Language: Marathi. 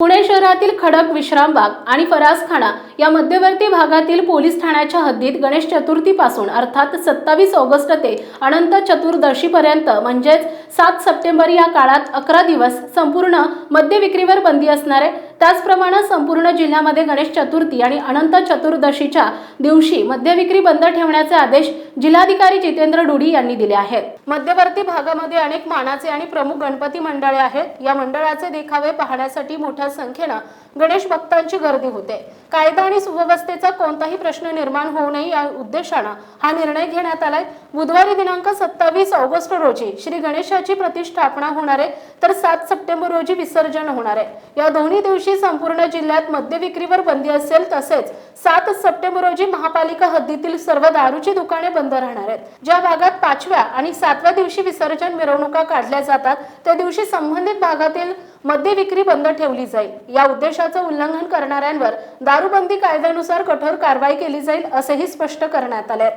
पुणे शहरातील खडक विश्रामबाग आणि फरासखाना या मध्यवर्ती भागातील पोलीस ठाण्याच्या हद्दीत गणेश चतुर्थीपासून अर्थात सत्तावीस ऑगस्ट ते अनंत चतुर्दशीपर्यंत म्हणजेच सात सप्टेंबर या काळात अकरा दिवस संपूर्ण मद्य विक्रीवर बंदी असणारे त्याचप्रमाणे संपूर्ण जिल्ह्यामध्ये गणेश चतुर्थी आणि अनंत चतुर्दशीच्या दिवशी मद्य विक्री बंद ठेवण्याचे आदेश जिल्हाधिकारी जितेंद्र डुडी यांनी दिले आहेत. मध्यवर्ती भागामध्ये अनेक मानाचे आणि प्रमुख गणपती मंडळे आहेत. या मंडळाचे देखावे पाहण्यासाठी मोठ्या संख्येनं गणेश भक्तांची गर्दी होते. कायदा आणि सुव्यवस्थेचा कोणताही प्रश्न निर्माण होऊ नये या उद्देशानं हा निर्णय घेण्यात आलाय. बुधवारी दिनांक सत्तावीस ऑगस्ट रोजी श्री गणेशाची प्रतिष्ठापना होणार आहे. तर सात सप्टेंबर रोजी विसर्जन होणार आहे. या दोन्ही दिवशी दिवशी संपूर्ण जिल्ह्यात मद्य विक्रीवर बंदी असेल तसेच सात सप्टेंबर रोजी महापालिका हद्दीतील सर्व दारूची दुकाने बंद राहणार आहेत. ज्या भागात पाचव्या आणि सातव्या दिवशी विसर्जन मिरवणुका काढल्या जातात त्या दिवशी संबंधित भागातील मद्य विक्री बंद ठेवली जाईल. या उद्देशाचं उल्लंघन करणाऱ्यांवर दारूबंदी कायद्यानुसार कठोर कारवाई केली जाईल असेही स्पष्ट करण्यात आले